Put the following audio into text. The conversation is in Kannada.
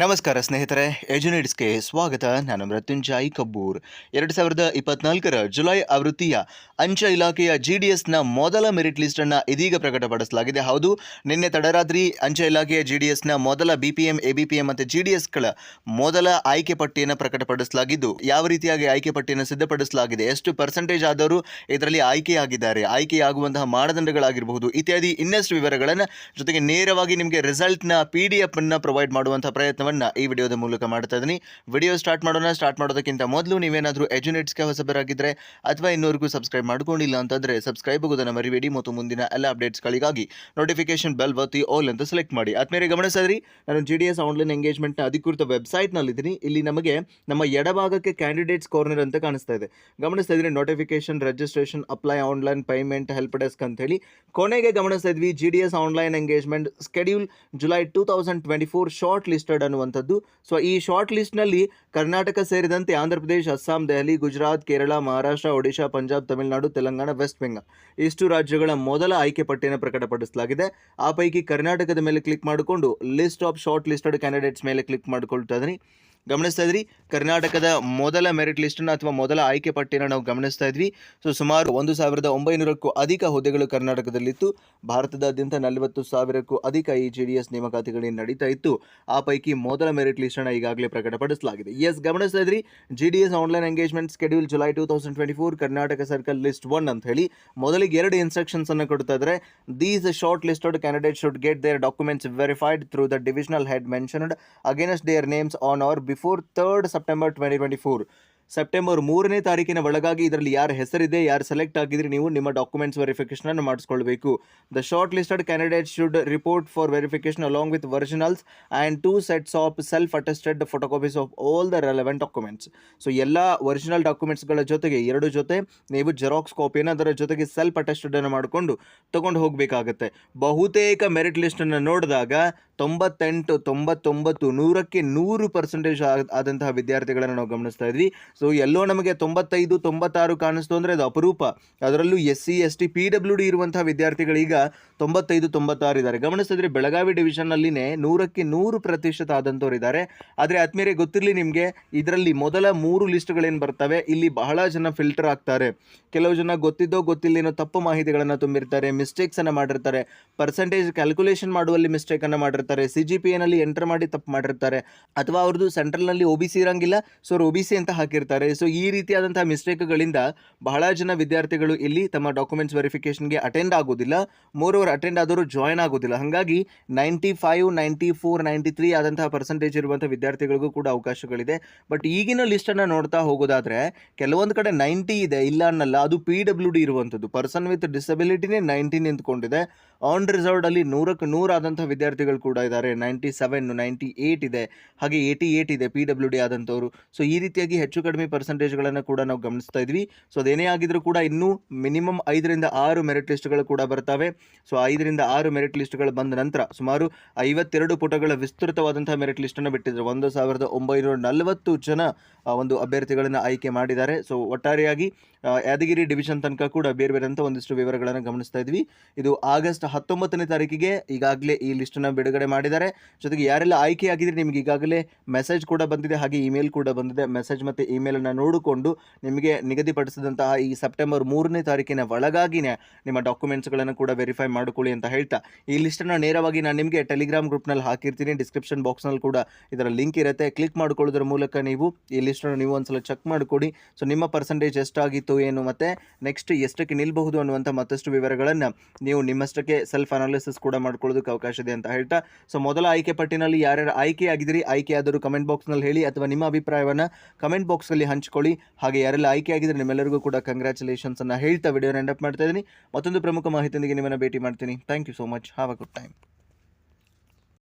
ನಮಸ್ಕಾರ ಸ್ನೇಹಿತರೆ ಎಜುನಿಟ್ಸ್ಗೆ ಸ್ವಾಗತ. ನಾನು ಮೃತ್ಯುಂಜಯ್ ಕಬ್ಬೂರ್. ಎರಡು ಸಾವಿರದ ಇಪ್ಪತ್ನಾಲ್ಕರ ಜುಲೈ ಆವೃತ್ತಿಯ ಅಂಚೆ ಇಲಾಖೆಯ ಜಿ ಡಿ ಎಸ್ನ ಮೊದಲ ಮೆರಿಟ್ ಲಿಸ್ಟನ್ನು ಇದೀಗ ಪ್ರಕಟಪಡಿಸಲಾಗಿದೆ. ಹೌದು, ನಿನ್ನೆ ತಡರಾತ್ರಿ ಅಂಚೆ ಇಲಾಖೆಯ ಜಿ ಡಿ ಎಸ್ನ ಮೊದಲ B P M A B P M ಮತ್ತು ಜಿ ಡಿ ಎಸ್ಗಳ ಮೊದಲ ಆಯ್ಕೆ ಪಟ್ಟಿಯನ್ನು ಪ್ರಕಟಪಡಿಸಲಾಗಿದ್ದು, ಯಾವ ರೀತಿಯಾಗಿ ಆಯ್ಕೆ ಪಟ್ಟಿಯನ್ನು ಸಿದ್ಧಪಡಿಸಲಾಗಿದೆ, ಎಷ್ಟು ಪರ್ಸೆಂಟೇಜ್ ಆದವರು ಇದರಲ್ಲಿ ಆಯ್ಕೆಯಾಗಿದ್ದಾರೆ, ಆಯ್ಕೆಯಾಗುವಂತಹ ಮಾನದಂಡಗಳಾಗಿರಬಹುದು ಇತ್ಯಾದಿ ಇನ್ನಷ್ಟು ವಿವರಗಳನ್ನು ಜೊತೆಗೆ ನೇರವಾಗಿ ನಿಮಗೆ ರಿಸಲ್ಟ್ನ ಪಿ ಡಿ ಎಫ್ ಅನ್ನು ಪ್ರೊವೈಡ್ ಮಾಡುವಂಥ ಪ್ರಯತ್ನವನ್ನು ಈ ವಿಡಿಯೋದ ಮೂಲಕ ಮಾಡ್ತಾ ಇದ್ದೀನಿ. ವಿಡಿಯೋ ಸ್ಟಾರ್ಟ್ ಮಾಡೋಣ, ಸ್ಟಾರ್ಟ್ ಮಾಡೋದಕ್ಕಿಂತ ಮೊದಲು ನೀವೇನಾದರೂ ಎಜುನೇಟ್ಸ್ಗೆ ಹೊಸಬರಾಗಿದ್ದರೆ ಅಥವಾ ಇನ್ನೂರಿಗೂ ಸಬ್ಸ್ಕ್ರೈಬ್ ಮಾಡ್ಕೊಂಡಿಲ್ಲ ಅಂತಂದರೆ ಸಬ್ಸ್ಕ್ರೈಬ್ ಆಗೋದನ್ನು ಮರಿಬೇಡಿ. ಮತ್ತು ಮುಂದಿನ ಎಲ್ಲ ಅಪ್ಡೇಟ್ಸ್ಗಳಿಗಾಗಿ ನೋಟಿಫಿಕೇಶನ್ ಬೆಲ್ ಒತ್ತಿ ಆಲ್ ಅಂತ ಸೆಲೆಕ್ಟ್ ಮಾಡಿ. ಆದ್ಮೇಲೆ ಗಮನಿಸಿದ್ರಿ ನಾನು ಜಿ ಡಿ ಎಸ್ ಆನ್ಲೈನ್ ಎಂಗೇಜ್ಮೆಂಟ್ನ ಅಧಿಕೃತ ವೆಬ್ಸೈಟ್ನಲ್ಲಿದ್ದೀನಿ ಇಲ್ಲಿ ನಮಗೆ ನಮ್ಮ ಎಡಭಾಗಕ್ಕೆ ಕ್ಯಾಂಡಿಡೇಟ್ಸ್ ಕಾರ್ನರ್ ಅಂತ ಕಾಣಿಸ್ತಾ ಇದೆ. ಗಮನಿಸ್ತಾ notification registration apply online payment help desk ಅಂತ ಹೇಳಿ. ಕೊನೆಗೆ ಗಮನಿಸ್ತಾ ಇದ್ವಿ G D S online engagement schedule July two thousand twenty four shortlisted ಅನ್ನುವಂಥದ್ದು. ಸೊ ಈ ಶಾರ್ಟ್ ಲಿಸ್ಟ್ನಲ್ಲಿ ಕರ್ನಾಟಕ ಸೇರಿದಂತೆ ಆಂಧ್ರ ಪ್ರದೇಶ, ಅಸ್ಸಾಂ, ದೆಹಲಿ, ಗುಜರಾತ್, ಕೇರಳ, ಮಹಾರಾಷ್ಟ್ರ, ಒಡಿಶಾ, ಪಂಜಾಬ್, ತಮಿಳುನಾಡು, ತೆಲಂಗಾಣ, ವೆಸ್ಟ್ ಬೆಂಗಾಲ್ ಇಷ್ಟು ರಾಜ್ಯಗಳ ಮೊದಲ ಆಯ್ಕೆ ಪಟ್ಟಿಯನ್ನು ಪ್ರಕಟಪಡಿಸಲಾಗಿದೆ. ಆ ಪೈಕಿ ಕರ್ನಾಟಕದ ಮೇಲೆ ಕ್ಲಿಕ್ ಮಾಡಿಕೊಂಡು list of shortlisted candidates ಮೇಲೆ ಕ್ಲಿಕ್ ಮಾಡಿಕೊಳ್ತಾ ಇದ್ದೀನಿ. ಗಮನಿಸ್ತಾ ಇದ್ರಿ. ಕರ್ನಾಟಕದ ಮೊದಲ ಮೆರಿಟ್ ಲಿಸ್ಟನ್ನು ಅಥವಾ ಮೊದಲ ಆಯ್ಕೆ ಪಟ್ಟಿನ ನಾವು ಗಮನಿಸ್ತಾ ಇದ್ವಿ. ಸೊ ಸುಮಾರು ಒಂದು ಸಾವಿರದ ಒಂಬೈನೂರಕ್ಕೂ ಅಧಿಕ ಹುದ್ದೆಗಳು ಕರ್ನಾಟಕದಲ್ಲಿತ್ತು. ಭಾರತದಾದ್ಯಂತ ನಲವತ್ತು ಸಾವಿರಕ್ಕೂ ಅಧಿಕ ಈ ಜೆ ಡಿ ಎಸ್ ನೇಮಕಾತಿಗಳು ನಡೀತಾ ಇತ್ತು. ಆ ಪೈಕಿ ಮೊದಲ ಮೆರಿಟ್ ಲಿಸ್ಟನ್ನು ಈಗಾಗಲೇ ಪ್ರಕಟಪಡಿಸಲಾಗಿದೆ. ಎಸ್ ಗಮನಿಸ್ತಾ ಇದ್ರಿ. G D S online engagement schedule July two thousand twenty four Karnataka circle list one ಅಂತ ಹೇಳಿ ಮೊದಲಿಗೆ ಎರಡು ಇನ್ಸ್ಟ್ರಕ್ಷನ್ಸ್ ಅನ್ನು ಕೊಡ್ತಾ ಇದ್ದಾರೆ these shortlisted candidate should get their documents verified through the divisional head mentioned against their names on or before third September twenty twenty four September ಮೂರನೇ ತಾರೀಕಿನ ಒಳಗಾಗಿ ಇದರಲ್ಲಿ ಯಾರ ಹೆಸರಿದೆ, ಯಾರು ಸೆಲೆಕ್ಟ್ ಆಗಿದ್ರೆ ನೀವು ನಿಮ್ಮ ಡಾಕ್ಯುಮೆಂಟ್ಸ್ ವೆರಿಫಿಕೇಶನ್ ಅನ್ನು ಮಾಡಿಸ್ಕೊಳ್ಬೇಕು. The shortlisted candidate should report for verification along with originals and two sets of self attested photocopies of all the relevant documents so ಎಲ್ಲ ಒರಿಜಿನಲ್ ಡಾಕ್ಯುಮೆಂಟ್ಸ್ಗಳ ಜೊತೆಗೆ ಎರಡು ಜೊತೆ ನೀವು ಜೆರಾಕ್ಸ್ ಕಾಪಿಯನ್ನು ಅದರ ಜೊತೆಗೆ ಸೆಲ್ಫ್ ಅಟೆಸ್ಟೆಡ್ ಅನ್ನು ಮಾಡಿಕೊಂಡು ತೊಗೊಂಡು ಹೋಗಬೇಕಾಗತ್ತೆ. ಬಹುತೇಕ ಮೆರಿಟ್ ಲಿಸ್ಟನ್ನು ನೋಡಿದಾಗ ತೊಂಬತ್ತೆಂಟು, ತೊಂಬತ್ತೊಂಬತ್ತು, ನೂರಕ್ಕೆ ನೂರು ಪರ್ಸೆಂಟೇಜ್ ಆದಂತಹ ವಿದ್ಯಾರ್ಥಿಗಳನ್ನು ನಾವು ಗಮನಿಸ್ತಾ ಇದ್ವಿ. ಸೊ ಎಲ್ಲೋ ನಮಗೆ ತೊಂಬತ್ತೈದು, ತೊಂಬತ್ತಾರು ಕಾಣಿಸ್ತು ಅಂದರೆ ಅದು ಅಪರೂಪ. ಅದರಲ್ಲೂ S C, S T, P W D ಇರುವಂತಹ ವಿದ್ಯಾರ್ಥಿಗಳೀಗ ತೊಂಬತ್ತೈದು, ತೊಂಬತ್ತಾರು ಇದ್ದಾರೆ. ಗಮನಿಸಿದ್ರೆ ಬೆಳಗಾವಿ ಡಿವಿಷನ್ನಲ್ಲಿನೇ ನೂರಕ್ಕೆ ನೂರು ಪ್ರತಿಶತ ಆದಂಥವ್ರು ಇದ್ದಾರೆ. ಆದರೆ ಆದ್ಮೇಲೆ ಗೊತ್ತಿರಲಿ ನಿಮಗೆ, ಇದರಲ್ಲಿ ಮೊದಲ ಮೂರು ಲಿಸ್ಟ್ಗಳೇನು ಬರ್ತವೆ? ಇಲ್ಲಿ ಬಹಳ ಜನ ಫಿಲ್ಟರ್ ಆಗ್ತಾರೆ. ಕೆಲವು ಜನ ಗೊತ್ತಿದ್ದೋ ಗೊತ್ತಿಲ್ಲೇನೋ ತಪ್ಪು ಮಾಹಿತಿಗಳನ್ನು ತುಂಬಿರ್ತಾರೆ ಮಿಸ್ಟೇಕ್ಸನ್ನು ಮಾಡಿರ್ತಾರೆ. ಪರ್ಸೆಂಟೇಜ್ ಕ್ಯಾಲ್ಕುಲೇಷನ್ ಮಾಡುವಲ್ಲಿ ಮಿಸ್ಟೇಕನ್ನು ಮಾಡಿರ್ತಾರೆ. ಸಿ ಜಿ ಪಿ ಎನಲ್ಲಿ ಎಂಟರ್ ಮಾಡಿ ತಪ್ಪು ಮಾಡಿರ್ತಾರೆ, ಅಥವಾ ಅವ್ರದ್ದು ಸೆಂಟ್ರಲ್ನಲ್ಲಿ ಒ ಬಿ ಸಿ ಇರೋಂಗಿಲ್ಲ ಸೊ ಅವ್ರು ಒ ಬಿ ಸಿ ಅಂತ ಹಾಕಿರ್ತಾರೆ. ಸೊ ಈ ರೀತಿಯಾದಂತಹ ಮಿಸ್ಟೇಕ್ಗಳಿಂದ ಬಹಳ ಜನ ವಿದ್ಯಾರ್ಥಿಗಳು ಇಲ್ಲಿ ತಮ್ಮ ಡಾಕ್ಯುಮೆಂಟ್ಸ್ ವೆರಿಫಿಕೇಷನ್ಗೆ ಅಟೆಂಡ್ ಆಗೋದಿಲ್ಲ. ಮೋರ್ ಓವರ್ ಅಟೆಂಡ್ ಆದವರು ಜಾಯ್ನ್ ಆಗೋದಿಲ್ಲ. ಹಾಗಾಗಿ ninety five ninety four ninety three ಆದಂತಹ ಪರ್ಸೆಂಟೇಜ್ ಇರುವಂಥ ವಿದ್ಯಾರ್ಥಿಗಳಿಗೂ ಕೂಡ ಅವಕಾಶಗಳಿದೆ. ಬಟ್ ಈಗಿನ ಲಿಸ್ಟನ್ನು ನೋಡ್ತಾ ಹೋಗೋದಾದರೆ, ಕೆಲವೊಂದು ಕಡೆ ನೈಂಟಿ ಇದೆ, ಇಲ್ಲ ಅನ್ನಲ್ಲ, ಅದು ಪಿ ಡಬ್ಲ್ಯೂ ಡಿ ಇರುವಂಥದ್ದು. ಪರ್ಸನ್ ವಿತ್ ಡಿಸಬಿಲಿಟಿನೇ ನೈಂಟಿ ನಿಂತ್ಕೊಂಡಿದೆ. ಆನ್ ರಿಸರ್ವ್ಡಲ್ಲಿ ನೂರಕ್ಕೆ ನೂರಾದಂಥ ವಿದ್ಯಾರ್ಥಿಗಳು ಕೂಡ ಇದ್ದಾರೆ. ನೈಂಟಿ ಸೆವೆನ್ ನೈಂಟಿ ಏಯ್ಟ್ ಇದೆ. ಹಾಗೆ ಏಯ್ಟಿ ಏಯ್ಟ್ ಇದೆ ಪಿ ಡಬ್ಲ್ಯೂ ಡಿ ಆದಂಥವ್ರು. ಸೊ ಈ ರೀತಿಯಾಗಿ ಹೆಚ್ಚು ಕಡಿಮೆ ಪರ್ಸೆಂಟೇಜ್ಗಳನ್ನು ಕೂಡ ನಾವು ಗಮನಿಸ್ತಾ ಇದ್ವಿ. ಸೊ ಅದೇನೇ ಆಗಿದ್ರೂ ಕೂಡ ಇನ್ನೂ ಮಿನಿಮಮ್ ಐದರಿಂದ ಆರು ಮೆರಿಟ್ ಲಿಸ್ಟ್ಗಳು ಕೂಡ ಬರ್ತವೆ. ಸೊ ಐದರಿಂದ ಆರು ಮೆರಿಟ್ ಲಿಸ್ಟ್ಗಳು ಬಂದ ನಂತರ ಸುಮಾರು ಐವತ್ತೆರಡು ಪುಟಗಳ ವಿಸ್ತೃತವಾದಂತಹ ಮೆರಿಟ್ ಲಿಸ್ಟನ್ನು ಬಿಟ್ಟಿದ್ದರು ಒಂದು ಸಾವಿರದ ಒಂಬೈನೂರ ನಲವತ್ತು ಜನ ಒಂದು ಅಭ್ಯರ್ಥಿಗಳನ್ನು ಆಯ್ಕೆ ಮಾಡಿದ್ದಾರೆ. ಸೊ ಒಟ್ಟಾರೆಯಾಗಿ ಯಾದಗಿರಿ ಡಿವಿಷನ್ ತನಕ ಕೂಡ ಬೇರೆ ಬೇರೆ ಅಂತ ಒಂದಿಷ್ಟು ವಿವರಗಳನ್ನು ಗಮನಿಸ್ತಾ ಇದ್ವಿ. ಇದು ಆಗಸ್ಟ್ ಹತ್ತೊಂಬತ್ತನೇ ತಾರೀಕಿಗೆ ಈಗಾಗಲೇ ಈ ಲಿಸ್ಟನ್ನು ಬಿಡುಗಡೆ ಮಾಡಿದ್ದಾರೆ. ಜೊತೆಗೆ ಯಾರೆಲ್ಲ ಆಯ್ಕೆ ಆಗಿದ್ರೆ ನಿಮಗೆ ಈಗಾಗಲೇ ಮೆಸೇಜ್ ಕೂಡ ಬಂದಿದೆ, ಹಾಗೆ ಇಮೇಲ್ ಕೂಡ ಬಂದಿದೆ. ಮೆಸೇಜ್ ಮತ್ತು ಇಮೇಲನ್ನು ನೋಡಿಕೊಂಡು ನಿಮಗೆ ನಿಗದಿಪಡಿಸಿದಂತಹ ಈ ಸೆಪ್ಟೆಂಬರ್ ಮೂರನೇ ತಾರೀಕಿನ ಒಳಗಾಗಿನೇ ನಿಮ್ಮ ಡಾಕ್ಯುಮೆಂಟ್ಸ್ಗಳನ್ನು ಕೂಡ ವೆರಿಫೈ ಮಾಡಿಕೊಳ್ಳಿ ಅಂತ ಹೇಳ್ತಾ. ಈ ಲಿಸ್ಟನ್ನು ನೇರವಾಗಿ ನಾನು ನಿಮಗೆ ಟೆಲಿಗ್ರಾಮ್ ಗ್ರೂಪ್ನಲ್ಲಿ ಹಾಕಿರ್ತೀನಿ. ಡಿಸ್ಕ್ರಿಪ್ಷನ್ ಬಾಕ್ಸ್ನಲ್ಲಿ ಕೂಡ ಇದರ ಲಿಂಕ್ ಇರುತ್ತೆ. ಕ್ಲಿಕ್ ಮಾಡ್ಕೊಳ್ಳೋದ್ರ ಮೂಲಕ ನೀವು ಈ ಲಿಸ್ಟನ್ನು ನೀವು ಒಂದ್ಸಲ ಚೆಕ್ ಮಾಡಿಕೊಡಿ. ಸೊ ನಿಮ್ಮ ಪರ್ಸೆಂಟೇಜ್ ಎಷ್ಟಾಗಿತ್ತು ಏನು ಮತ್ತು ನೆಕ್ಸ್ಟ್ ಎಷ್ಟಕ್ಕೆ ನಿಲ್ಲಬಹುದು ಅನ್ನುವಂಥ ಮತ್ತಷ್ಟು ವಿವರಗಳನ್ನು ನೀವು ನಿಮ್ಮಷ್ಟಕ್ಕೆ ಸೆಲ್ಫ್ ಅನಾಲಿಸಿಸ್ ಕೂಡ ಮಾಡ್ಕೊಳ್ಳೋದಕ್ಕೆ ಅವಕಾಶ ಇದೆ ಅಂತ ಹೇಳ್ತಾ. ಸೊ ಮೊದಲ ಆಯ್ಕೆ ಪಟ್ಟಿನಲ್ಲಿ ಯಾರ್ಯಾರು ಆಯ್ಕೆ ಆಗಿದ್ದೀರಿ, ಆಯ್ಕೆ ಆದರೂ ಕಮೆಂಟ್ ಬಾಕ್ಸ್ನಲ್ಲಿ ಹೇಳಿ ಅಥವಾ ನಿಮ್ಮ ಅಭಿಪ್ರಾಯವನ್ನು ಕಮೆಂಟ್ ಬಾಕ್ಸಲ್ಲಿ ಹಂಚ್ಕೊಳ್ಳಿ. ಹಾಗೆ ಯಾರೆಲ್ಲ ಆಯ್ಕೆ ಆಗಿದ್ರೆ ನಿಮ್ಮೆಲ್ಲರಿಗೂ ಕೂಡ ಕಂಗ್ರ್ಯಾಚುಲೇಷನ್ಸ್ ಅನ್ನು ಹೇಳ್ತಾ ವಿಡಿಯೋನ ಎಂಡಪ್ ಮಾಡ್ತಾ ಇದ್ದೀನಿ. ಮತ್ತೊಂದು ಪ್ರಮುಖ ಮಾಹಿತಿಯೊಂದಿಗೆ ನಿಮ್ಮನ್ನು ಭೇಟಿ ಮಾಡ್ತೀನಿ. Thank you so much have a good time